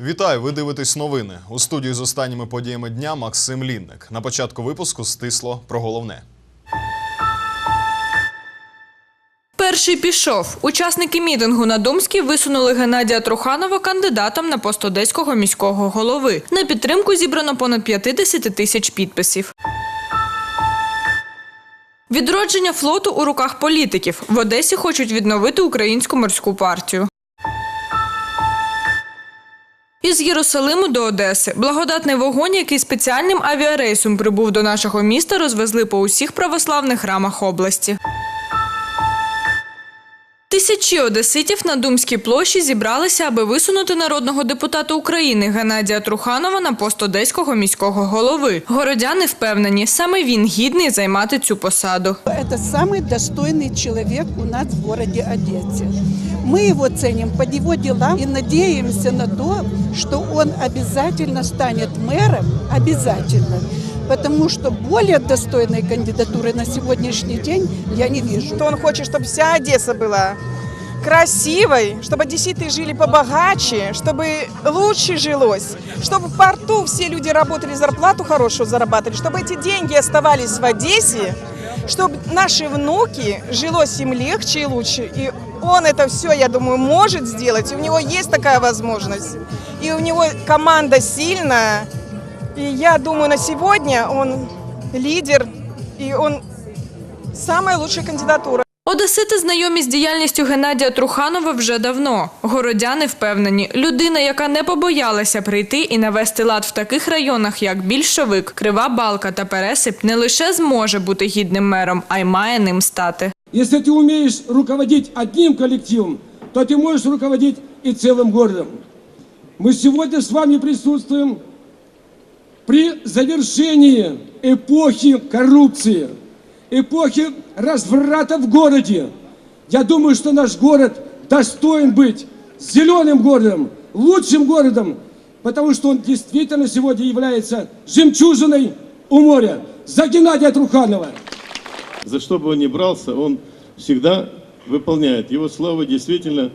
Вітаю! Ви дивитесь новини. У студії з останніми подіями дня Максим Лінник. На початку випуску стисло про головне. Перший пішов. Учасники мітингу на Думській висунули Геннадія Труханова кандидатом на пост одеського міського голови. На підтримку зібрано понад 50 тисяч підписів. Відродження флоту у руках політиків. В Одесі хочуть відновити українську морську партію. Із Єрусалиму до Одеси благодатний вогонь, який спеціальним авіарейсом прибув до нашого міста, розвезли по усіх православних храмах області. Тисячі одеситів на Думській площі зібралися, аби висунути народного депутата України Геннадія Труханова на пост одеського міського голови. Городяни впевнені, саме він гідний займати цю посаду. Это самый достойный человек у нас в городе Одессе. Мы его ценим по его делам и надеемся на то, что он обязательно станет мэром, обязательно. Потому что более достойной кандидатуры на сегодняшний день я не вижу. что он хочет, чтобы вся Одесса была красивой, чтобы одесситы жили побогаче, чтобы лучше жилось, чтобы в порту все люди работали, зарплату хорошую зарабатывали, чтобы эти деньги оставались в Одессе, чтобы наши внуки жилось им легче и лучше. И он это все, я думаю, может сделать. И у него есть такая возможность. И у него команда сильная. И я думаю, на сегодня он лидер, и он самая лучшая кандидатура. Одесити знайомі з діяльністю Геннадія Труханова вже давно. Городяни впевнені, людина, яка не побоялася прийти і навести лад в таких районах, як Більшовик, Крива Балка та Пересип, не лише зможе бути гідним мером, а й має ним стати. Если ты умеешь руководить одним коллективом, то ты можешь руководить и целым городом. Мы сегодня с вами присутствуем при завершении эпохи коррупции, эпохи разврата в городе. Я думаю, что наш город достоин быть зеленым городом, лучшим городом, потому что он действительно сегодня является жемчужиной у моря. За Геннадия Труханова! за что бы он ни брался, он всегда выполняет. Его слово действительно,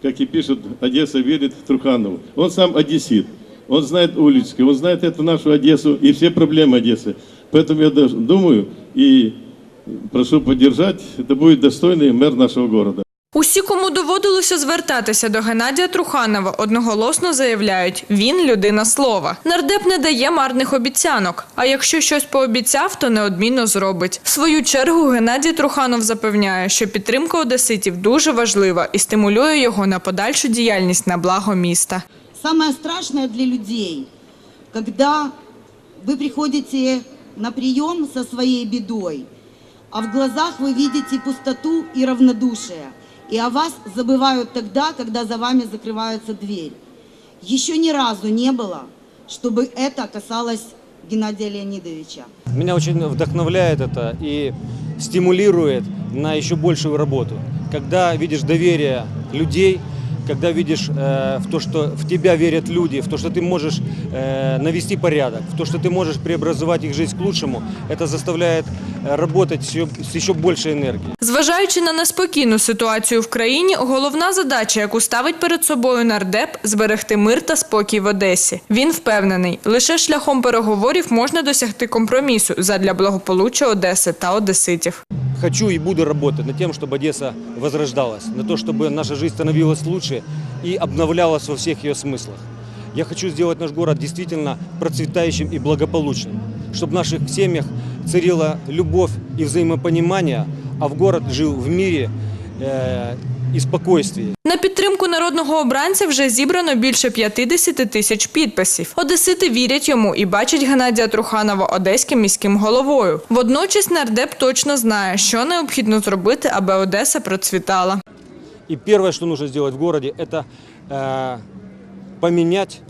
как и пишет, Одесса верит Труханову. Он сам одессит, он знает улички, он знает эту нашу Одессу и все проблемы Одессы. Поэтому я даже думаю и прошу поддержать, это будет достойный мэр нашего города. Усі, кому доводилося звертатися до Геннадія Труханова, одноголосно заявляють, він людина слова. Нардеп не дає марних обіцянок. А якщо щось пообіцяв, то неодмінно зробить. В свою чергу Геннадій Труханов запевняє, що підтримка одеситів дуже важлива і стимулює його на подальшу діяльність на благо міста. Самое страшное для людей, когда вы приходите на прием со своей бедой, а в глазах вы видите пустоту и равнодушие, и о вас забывают тогда, когда за вами закрывается дверь. Еще ни разу не было, чтобы это касалось Геннадия Леонидовича. Меня очень вдохновляет это и стимулирует на еще большую работу. Когда видишь доверие людей, когда видишь э, в то, что в тебя верят люди, в то, что ты можешь э, навести порядок, в то, что ты можешь преобразовать их жизнь к лучшему, это заставляет э, работать всё- с еще большей энергией. Зважаючи на неспокійну ситуацію в країні, головна задача, яку ставить перед собою нардеп – зберегти мир та спокій в Одесі. Він впевнений, лише шляхом переговорів можна досягти компромісу задля благополуччя Одеси та одеситів. Хочу и буду работать над тем, чтобы Одесса возрождалась, на то, чтобы наша жизнь становилась лучше и обновлялась во всех ее смыслах. Я хочу сделать наш город действительно процветающим и благополучным, чтобы в наших семьях царила любовь и взаимопонимание, а в город жил в мире э, и спокойствии. На підтримку народного обранця вже зібрано більше 50 тисяч підписів. Одесити вірять йому і бачать Геннадія Труханова одеським міським головою. Водночас нардеп точно знає, що необхідно зробити, аби Одеса процвітала. И первое, что нужно сделать в городе, это э, поменять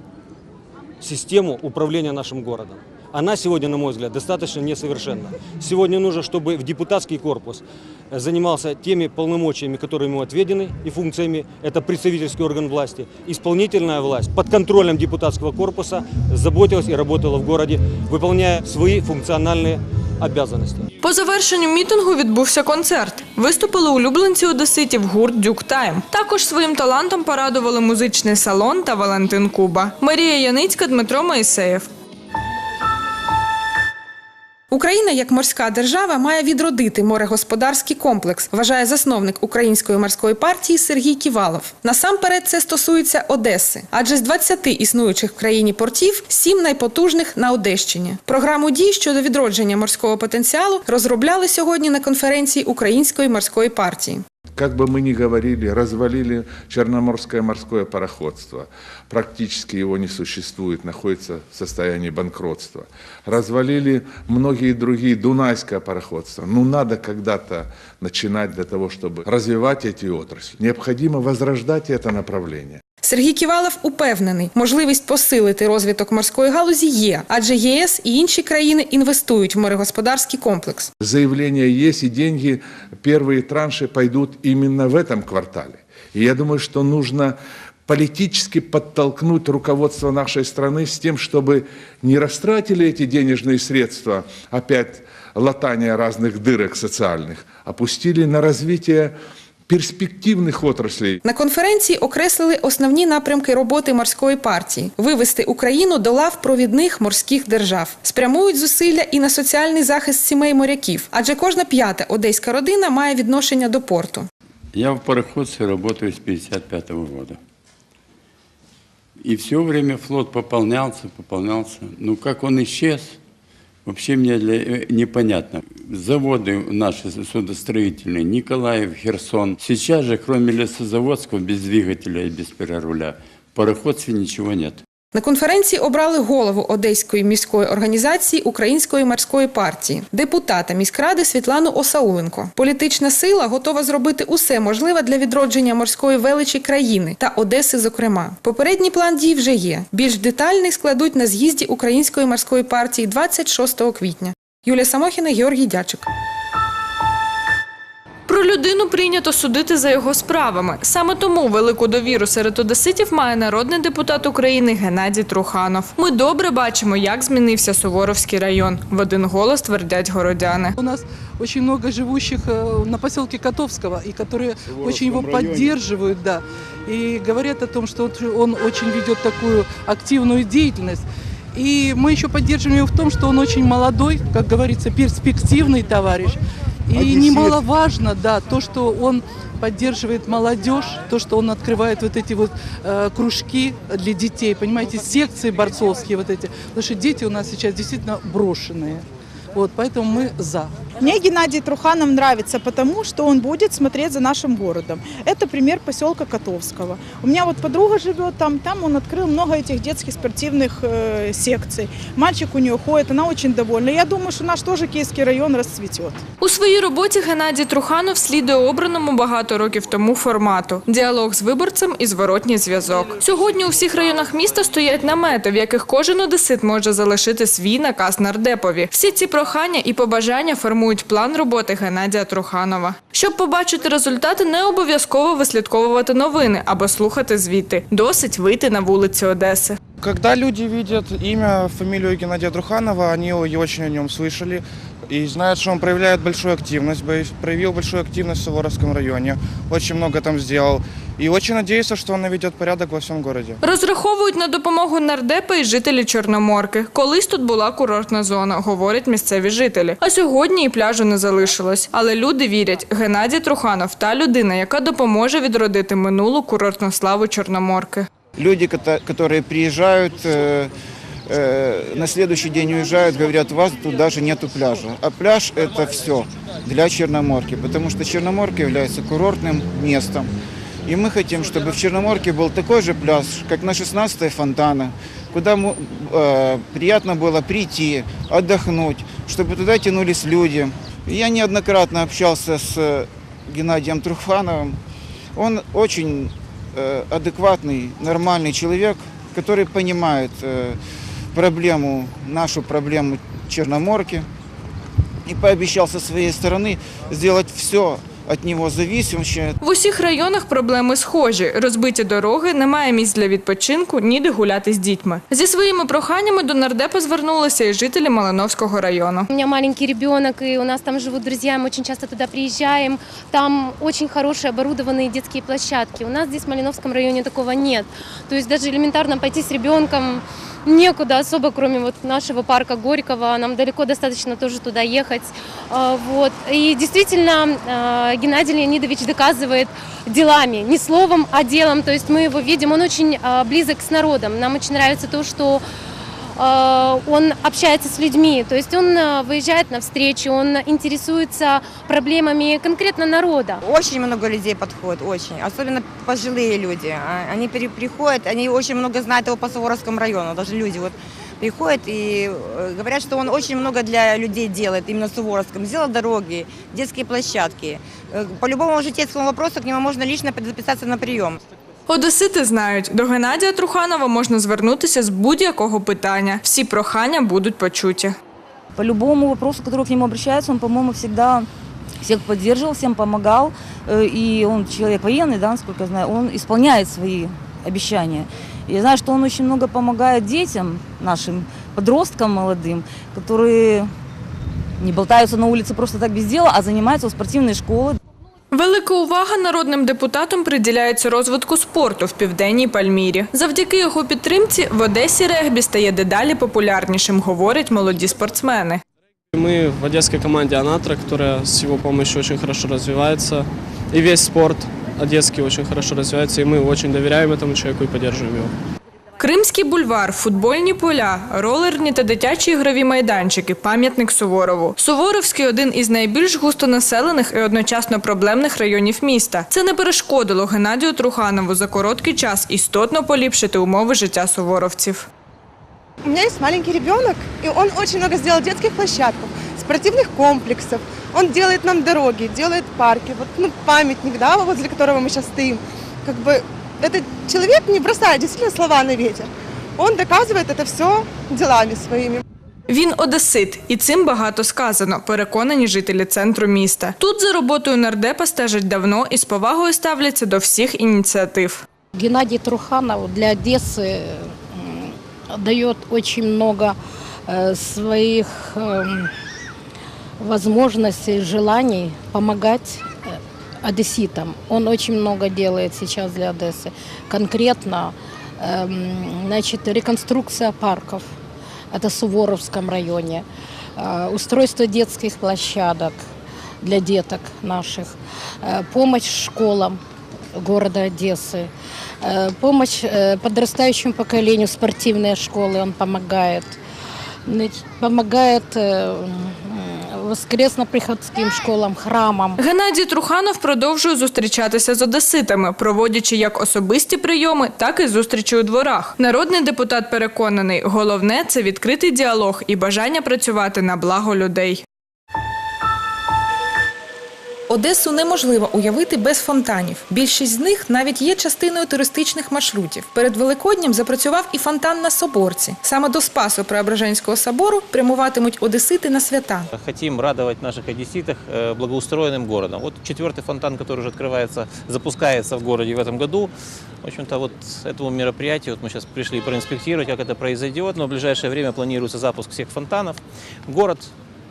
систему управления нашим городом она сегодня, на мой взгляд, достаточно несовершенна. Сегодня нужно, чтобы в депутатский корпус э, занимался теми полномочиями, которые ему отведены, и функциями. Это представительский орган власти. Исполнительная власть под контролем депутатского корпуса заботилась и работала в городе, выполняя свои функциональные обязанности. По завершенню мітингу відбувся концерт. Виступили улюбленці одеситів гурт Дюк Тайм. Також своїм талантом порадували музичний салон та Валентин Куба. Марія Яницька, Дмитро Моїсеєв. Україна як морська держава має відродити морегосподарський комплекс, вважає засновник української морської партії Сергій Ківалов. Насамперед це стосується Одеси, адже з 20 існуючих в країні портів сім найпотужних на Одещині. Програму дій щодо відродження морського потенціалу розробляли сьогодні на конференції Української морської партії. Как бы мы ни говорили, развалили Черноморское морское пароходство. Практически его не существует, находится в состоянии банкротства. Развалили многие другие Дунайское пароходство. Ну, надо когда-то начинать для того, чтобы развивать эти отрасли. Необходимо возрождать это направление. Сергій Ківалов упевнений, можливість посилити розвиток морської галузі є, адже ЄС і інші країни інвестують в морегосподарський комплекс. Заявления есть, и деньги, первые транши пойдут именно в этом квартале. И я думаю, что нужно политически подтолкнуть руководство нашей страны с тем, чтобы не растратили эти денежные средства, опять латания разных дырок социальных, а пустили на развитие перспективных отраслей. На конференції окреслили основні напрямки роботи морської партії: вивести Україну до лав провідних морських держав, спрямують зусилля і на соціальний захист сімей моряків, адже кожна п'ята одеська родина має відношення до порту. Я в пароходстве работаю с 55 года. И все время флот пополнялся, пополнялся. Ну, как он исчез, вообще мне для- э, непонятно. Заводы наши судостроительные, Николаев, Херсон. Сейчас же, кроме лесозаводского, без двигателя и без переруля, в пароходстве ничего нет. На конференції обрали голову Одеської міської організації Української морської партії, депутата міськради Світлану Осауленко. Політична сила готова зробити усе можливе для відродження морської величі країни та Одеси, зокрема. Попередній план дій вже є. Більш детальний складуть на з'їзді Української морської партії 26 квітня. Юлія Самохіна, Георгій Дячик. Про людину прийнято судити за його справами. Саме тому велику довіру серед одеситів має народний депутат України Геннадій Труханов. Ми добре бачимо, як змінився Суворовський район. В один голос твердять городяни. У нас очень много живущих э, на поселке Котовского, и которые очень его поддерживают, да, и говорят о том, что вот он очень ведет такую активную деятельность. И мы еще поддерживаем его в том, что он очень молодой, как говорится, перспективный товарищ. И немаловажно, да, то, что он поддерживает молодежь, то, что он открывает вот эти вот э, кружки для детей, понимаете, секции борцовские вот эти, потому что дети у нас сейчас действительно брошенные. Вот, поэтому мы за. Мне Геннадий Труханов нравится, потому что он будет смотреть за нашим городом. Это пример поселка Котовского. У меня вот подруга живет там, там он открыл много этих детских спортивных э, секций. Мальчик у нее ходит, она очень довольна. Я думаю, что наш тоже Киевский район расцветет. У своїй роботі Геннадій Труханов слідує обраному багато років тому формату діалог з виборцем і зворотній зв'язок. Сьогодні у всіх районах міста стоять намети, в яких кожен одесит може залишити свій наказ нардепові. Всі ці прохання і побажання формують план роботи Геннадія Труханова. Щоб побачити результати, не обов'язково вислідковувати новини або слухати звіти. Досить вийти на вулиці Одеси. Когда люди видят имя, фамилию Геннадия Труханова, они очень о нем слышали и знают, что он проявляет большую активность, бо- проявил большую активность в Суворовском районе, очень много там сделал. И очень надеются, что он наведет порядок во всем городе. Розраховують на допомогу нардепа і жителі Чорноморки. Колись тут була курортна зона, говорять місцеві жителі. А сьогодні і пляжу не залишилось. Але люди вірять, Геннадій Труханов та людина, яка допоможе відродити минулу курортну славу Чорноморки. Люди, которые приезжают, э, на следующий день уезжают, говорят, у вас тут даже нету пляжа. А пляж это все для Черноморки, потому что Черноморка является курортным местом. И мы хотим, чтобы в Черноморке был такой же пляж, как на 16 фонтана, куда э, приятно было прийти, отдохнуть, чтобы туда тянулись люди. Я неоднократно общался с э, Геннадием Трухановым. Он очень э, адекватный, нормальный человек, который понимает, э, проблему, нашу проблему Черноморки и пообещал со своей стороны сделать все от него зависящее, В усіх районах проблеми схожі: розбиті дороги, немає місць для відпочинку, ніде гуляти з дітьми. Зі своїми проханнями до нардепа звернулися і жителі Малиновського району. У меня маленький ребенок, и у нас там живут друзья, мы очень часто туда приезжаем. Там очень хорошие оборудованные детские площадки. У нас здесь в Малиновском районе такого нет. То есть даже элементарно пойти с ребенком некуда особо, кроме вот нашего парка Горького. Нам далеко достаточно тоже туда ехать. А, Вот. И действительно, а, Геннадий Леонидович доказывает делами, не словом, а делом. То есть мы его видим, он очень а, близок с народом. Нам очень нравится то, что э, он общается с людьми, то есть он э, выезжает на встречи, он интересуется проблемами конкретно народа. Очень много людей подходит, очень. Особенно пожилые люди. А- Они пере- приходят, они очень много знают его по Суворовскому району. Даже люди вот приходят и э, говорят, что он очень много для людей делает, именно в Суворовском. Сделал дороги, детские площадки. Э, По любому житейскому вопросу к нему можно лично записаться на прием. Одесити знають, до Геннадія Труханова можна звернутися з будь-якого питання. Всі прохання будуть почуті. По любому вопросу, который к нему обращается, он, по-моему, всегда всех поддерживал, всем помогал. Э, И он человек военный, да, насколько я знаю, он исполняет свои обещания. И я знаю, что он очень много помогает детям, нашим подросткам молодым, которые не болтаются на улице просто так без дела, а занимаются в спортивной школе. Велика увага народним депутатам приділяється розвитку спорту в південній Пальмірі. Завдяки його підтримці в Одесі регбі стає дедалі популярнішим, говорять молоді спортсмени. Мы в одесской команде «Анатра», которая с его помощью очень хорошо развивается. И весь спорт одесский очень хорошо развивается, и мы очень доверяем этому человеку и поддерживаем его. Кримський бульвар, футбольні поля, ролерні та дитячі ігрові майданчики, пам'ятник Суворову. Суворовський один із найбільш густонаселених і одночасно проблемних районів міста. Це не перешкодило Геннадію Труханову за короткий час істотно поліпшити умови життя суворовців. У меня есть маленький ребенок, и он очень много сделал детских площадок, спортивных комплексов. Он делает нам дороги, делает парки. Вот, ну, памятник, да, возле которого мы сейчас стоим. Как бы этот человек не бросает действительно слова на ветер. Он доказывает это все делами своими. Він одесит, і цим багато сказано, переконані жителі центру міста. Тут за роботою нардепа стежать давно і з повагою ставляться до всіх ініціатив. Геннадий Труханов для Одессы м, дает очень много э, своих эм, возможностей, желаний помогать э, одесситам. Он очень много делает сейчас для Одессы. Конкретно, эм, значит, реконструкция парков. Это в Суворовском районе. Э, Устройство детских площадок для деток наших. Э, Помощь школам города Одессы. Э, Помощь э, подрастающему поколению, спортивные школы он помогает. Значит, Помогает м, воскресно-приходским школам, храмам. Геннадій Труханов продовжує зустрічатися з одеситами, проводячи як особисті прийоми, так і зустрічі у дворах. Народний депутат переконаний, головне це відкритий діалог і бажання працювати на благо людей. Одесу неможливо уявити без фонтанів. Більшість з них навіть є частиною туристичних маршрутів. Перед Великоднем запрацював і фонтан на Соборці. Саме до Спасу Преображенського собору прямуватимуть одесити на свята. Хотим радовать наших одесситов э, благоустроенным городом. Вот четвертый фонтан, который уже открывается, запускается в городе в этом году. В общем-то, вот этому мероприятию вот мы сейчас пришли проинспектировать, как это произойдет. Но в ближайшее время планируется запуск всех фонтанов. Город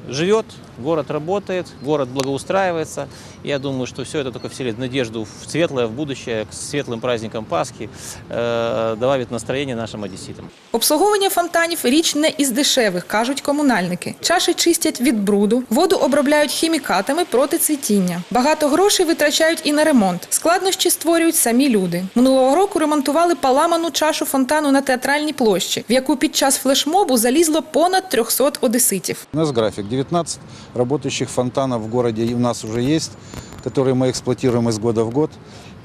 живет, город работает, город благоустраивается. Я думаю, что все это только вселит надежду в светлое, в будущее, к светлым праздникам Пасхи, э, добавит настроение нашим одесситам. Обслуговування фонтанів річ не із дешевих, кажуть комунальники. Чаші чистять від бруду, воду обробляють хімікатами проти цвітіння. Багато грошей витрачають і на ремонт. Складнощі створюють самі люди. Минулого року ремонтували поламану чашу фонтану на театральній площі, в яку під час флешмобу залізло понад 300 одеситів. У нас график. 19 работающих фонтанов в городе у нас уже есть, которые мы эксплуатируем из года в год.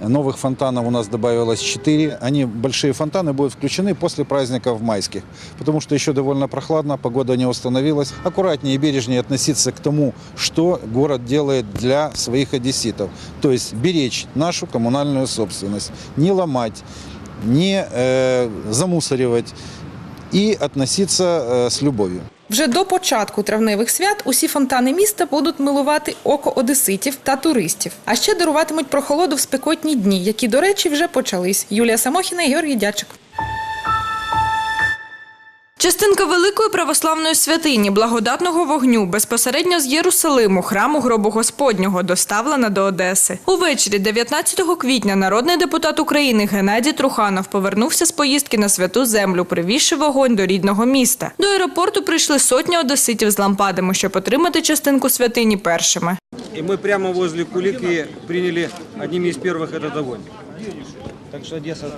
Новых фонтанов у нас добавилось 4. Они, большие фонтаны, будут включены после праздников майских, потому что еще довольно прохладно, погода не установилась. Аккуратнее и бережнее относиться к тому, что город делает для своих одесситов. То есть беречь нашу коммунальную собственность, не ломать, не э, замусоривать, и относиться э, с любовью. Вже до початку травневих свят усі фонтани міста будуть милувати око одеситів та туристів. А ще даруватимуть прохолоду в спекотні дні, які, до речі, вже почались. Юлія Самохіна і Георгій Дячик. Частинка великої православної святині благодатного вогню безпосередньо з Єрусалиму, храму гробу Господнього, доставлена до Одеси. Увечері 19 квітня народний депутат України Геннадій Труханов повернувся з поїздки на святу землю, привізши вогонь до рідного міста. До аеропорту прийшли сотні одеситів з лампадами, щоб отримати частинку святині першими. И мы прямо возле Кулики приняли одними из первых этот огонь. Так что Одесса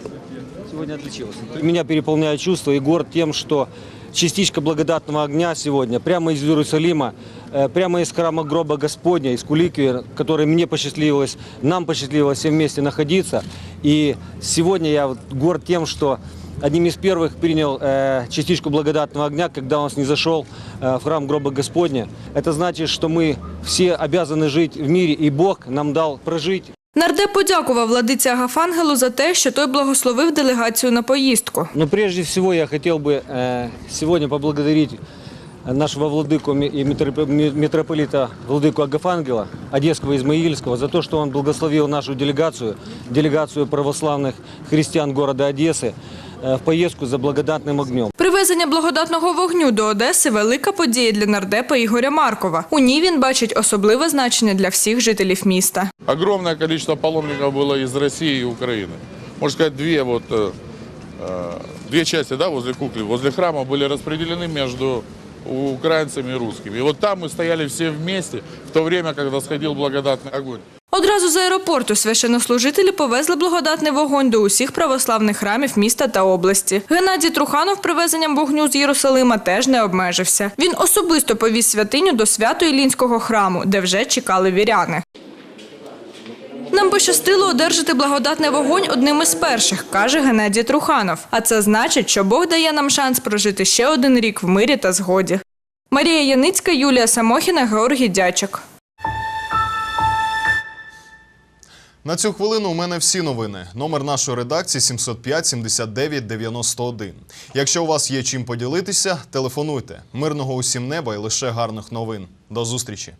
сегодня отличилась. Меня переполняет чувство и горд тем, что частичка благодатного огня сегодня прямо из Иерусалима, э, прямо из храма гроба Господня, из Кулики, которой мне посчастливилось, нам посчастливилось все вместе находиться. И сегодня я горд тем, что одним из первых принял э, частичку благодатного огня, когда он снизошел э, в храм гроба Господня. Это значит, что мы все обязаны жить в мире, и Бог нам дал прожить Нардеп подякував владиці Агафангелу за те, що той благословив делегацію на поїздку. Но прежде всего я хотел бы э, сегодня поблагодарить нашего владыку ми- и митроп- ми- митрополита владыку Агафангела, Одесского и Измаильского, за то, что он благословил нашу делегацию, делегацию православных христиан города Одессы, э, в поездку за благодатным огнем. Привезення благодатного вогню до Одеси велика подія для нардепа Ігоря Маркова. У ній він бачить особливе значення для всіх жителів міста. Огромное количество паломников было из России и Украины. Можно сказать, две вот э, э, две части, да, возле кукли, возле храма были распределены между украинцами и русскими. И вот там мы стояли все вместе, в то время, когда сходил благодатный огонь. Одразу з аеропорту священнослужителі повезли благодатний вогонь до усіх православних храмів міста та області. Геннадій Труханов привезенням вогню з Єрусалима теж не обмежився. Він особисто повіз святиню до Свято-Ілінського храму, де вже чекали віряни. Нам пощастило одержати благодатний вогонь одним із перших, каже Геннадій Труханов. А це значить, що Бог дає нам шанс прожити ще один рік в мирі та згоді. Марія Яницька, Юлія Самохіна, Георгій Дячик. На цю хвилину у мене всі новини. Номер нашої редакції 705 79 91. Якщо у вас є чим поділитися, телефонуйте. Мирного усім неба і лише гарних новин. До зустрічі.